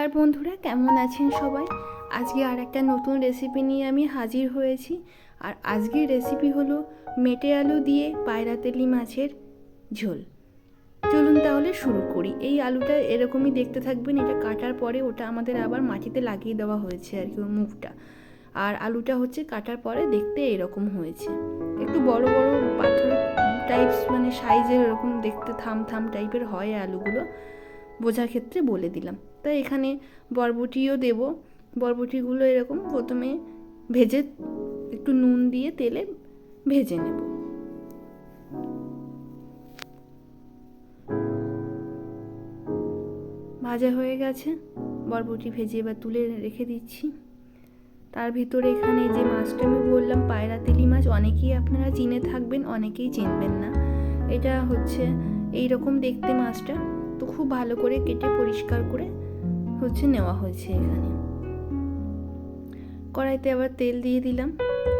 আর বন্ধুরা, কেমন আছেন সবাই? আজকে আর একটা নতুন রেসিপি নিয়ে আমি হাজির হয়েছি। আর আজকের রেসিপি হলো মেটে আলু দিয়ে পায়রা তেলি মাছের ঝোল। চলুন তাহলে শুরু করি। এই আলুটা এরকমই দেখতে থাকবেন, এটা কাটার পরে ওটা আমাদের আবার মাটিতে লাগিয়ে দেওয়া হয়েছে আর কি মুখটা। আর আলুটা হচ্ছে কাটার পরে দেখতে এরকম হয়েছে। একটু বড় বড় পাথর টাইপস মানে সাইজের এরকম দেখতে থাম থাম টাইপের হয় আলুগুলো। বোঝার ক্ষেত্রে বলে দিলাম। তাই এখানে বরবটিও দেব। বরবটিগুলো এরকম প্রথমে ভেজে একটু নুন দিয়ে তেলে ভেজে নেব। ভাজা হয়ে গেছে। বরবটি ভেজে এবার তুলে রেখে দিচ্ছি। তার ভিতরে এখানে যে মাছটা আমি বললাম পায়রা তেলি মাছ, অনেকেই আপনারা চিনে থাকবেন, অনেকেই চিনবেন না। এটা হচ্ছে এই রকম দেখতে মাছটা। তো খুব ভালো করে কেটে পরিষ্কার করে হচ্ছে নেওয়া হয়েছে এখানে। কড়াইতে আবার তেল দিয়ে দিলাম।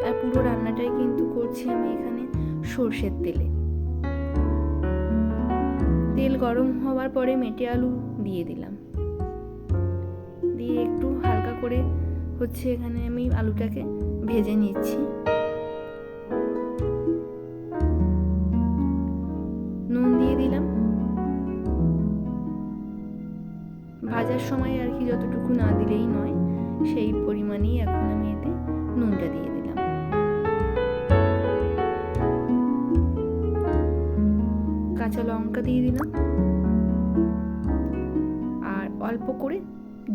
আর পুরো রান্নাটাই কিন্তু করছি আমি এখানে সর্ষের তেলে। তেল গরম হওয়ার পরে মেটে আলু দিয়ে দিলাম। দিয়ে একটু হালকা করে হচ্ছে এখানে আমি আলুটাকে ভেজে নিচ্ছি। ভাজার সময় আর কি যতটুকু না দিলেই নয়, সেই পরিমাণেই এখন আমি এতে নুনটা দিয়ে দিলাম। কাঁচা লঙ্কা দিয়ে দিলাম। আর অল্প করে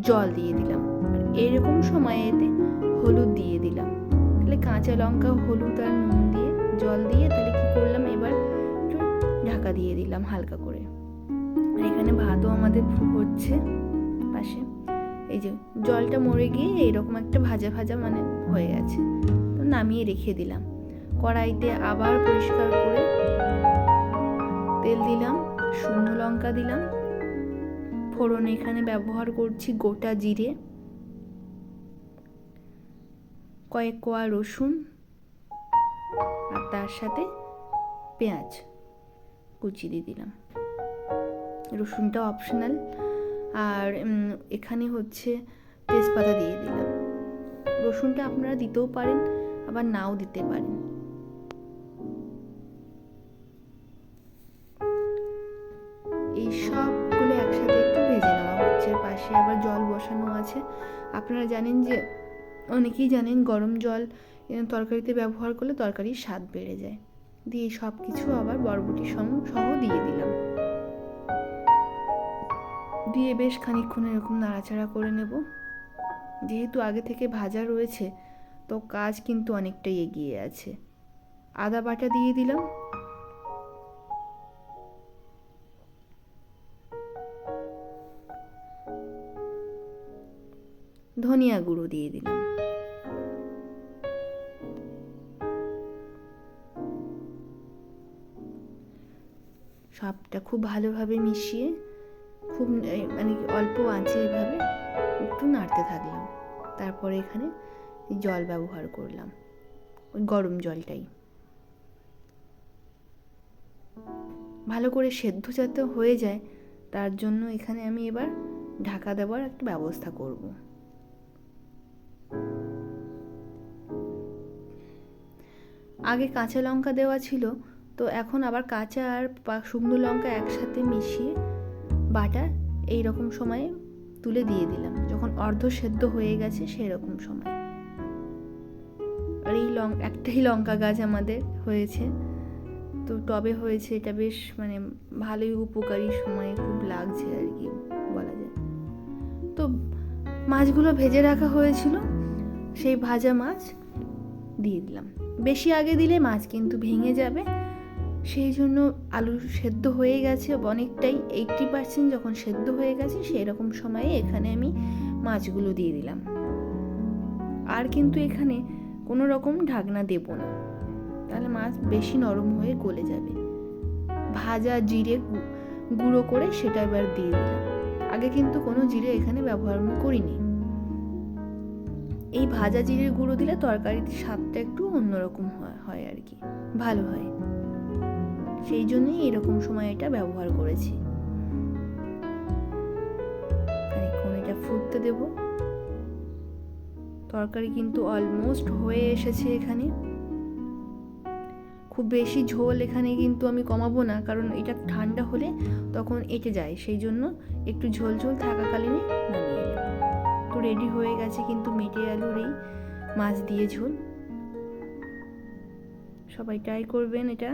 জল দিয়ে দিলাম। আর এরকম সময় এতে হলুদ দিয়ে দিলাম। তাহলে কাঁচা লঙ্কা, হলুদ আর নুন দিয়ে, জল দিয়ে তাহলে কি করলাম? এবার একটু ঢাকা দিয়ে দিলাম হালকা করে। আর এখানে ভাতও আমাদের হচ্ছে। পাশে এই যে জলটা মরে গিয়ে এইরকম একটা ভাজা ভাজা মানে হয়ে গেছে। তো নামিয়ে রেখে দিলাম। কড়াইতে আবার পরিষ্কার করে তেল দিলাম, শুকনো লঙ্কা দিলাম। ফোড়ন এখানে ব্যবহার করছি গোটা জিরে। কয়েক কোয়া রসুন আর তার সাথে পেঁয়াজ কুচি দিয়ে দিলাম। রসুনটা অপশনাল আর এখানে হচ্ছে তেজপাতা দিয়ে দিলাম। রসুনটা আপনারা দিতেও পারেন, আবার নাও দিতে পারেন। এই সবগুলো একসাথে একটু ভেজে নেওয়া হচ্ছে। পাশে আবার জল বসানো আছে। আপনারা জানেন যে, অনেকেই জানেন গরম জল তরকারিতে ব্যবহার করলে তরকারির স্বাদ বেড়ে যায়। দিয়ে সব কিছু আবার বরবটি সহ দিয়ে দিলাম। দিয়ে বেশ খানিক্ষণ এরকম নাড়াচাড়া করে নেব। যেহেতু আগে থেকে ভাজা রয়েছে, তো কাজ কিন্তু অনেকটাই এগিয়ে আছে। আদা বাটা দিয়ে দিলাম। ধনিয়া গুঁড়ো দিয়ে দিলাম। সবটা খুব ভালোভাবে মিশিয়ে খুব মানে অল্প আঁচে এভাবে একটু নাড়তে থাকলাম। তারপরে এখানে জল ব্যবহার করলাম, ওই গরম জলটাই। ভালো করে সেদ্ধ যাতে হয়ে যায়, তার জন্য এখানে আমি এবার ঢাকা দেওয়ার একটা ব্যবস্থা করব। আগে কাঁচা লঙ্কা দেওয়া ছিল, তো এখন আবার কাঁচা আর শুকনো লঙ্কা একসাথে মিশিয়ে বাটা এই রকম সময়ে তুলে দিয়ে দিলাম। যখন অর্ধ সেদ্ধ হয়ে গেছে সেই রকম সময়। আর এই লং, একটাই লঙ্কা গাছ আমাদের হয়েছে। তো টবে হয়েছে, এটা বেশ মানে ভালোই উপকারী সময়ে খুব লাগছে আর কি বলা যায়। তো মাছগুলো ভেজে রাখা হয়েছিল, সেই ভাজা মাছ দিয়ে দিলাম। বেশি আগে দিলে মাছ কিন্তু ভেঙে যাবে। সেই জন্য আলু সেদ্ধ হয়ে গেছে অনেকটাই এইটটি পার্সেন্ট যখন সেদ্ধ হয়ে গেছে সেই রকম সময়ে এখানে আমি মাছগুলো দিয়ে দিলাম। আর কিন্তু এখানে কোনো রকম ঢাকনা দেব না। তাহলে মাছ বেশি নরম হয়ে গলে যাবে। ভাজা জিরে গুঁড়ো করে সেটা এবার দিয়ে দিলাম। আগে কিন্তু কোনো জিরে এখানে ব্যবহার করিনি। এই ভাজা জিরে গুঁড়ো দিলে তরকারিতে স্বাদটা একটু অন্যরকম হয় আর কি। ভালো হয়। সেই জন্যই এরকম সময় এটা ব্যবহার করেছি। এটা ফুটতে দেব। তরকারি কিন্তু অলমোস্ট হয়ে এসেছে এখানে। খুব বেশি ঝোল এখানে কিন্তু আমি কমাবো না, কারণ এটা ঠান্ডা হলে তখন এঁটে যায়। সেই জন্য একটু ঝোল ঝোল থাকাকালীনই নামিয়ে তো রেডি হয়ে গেছে কিন্তু মেটে আলুর এই মাছ দিয়ে ঝোল। সবাই ট্রাই করবেন এটা।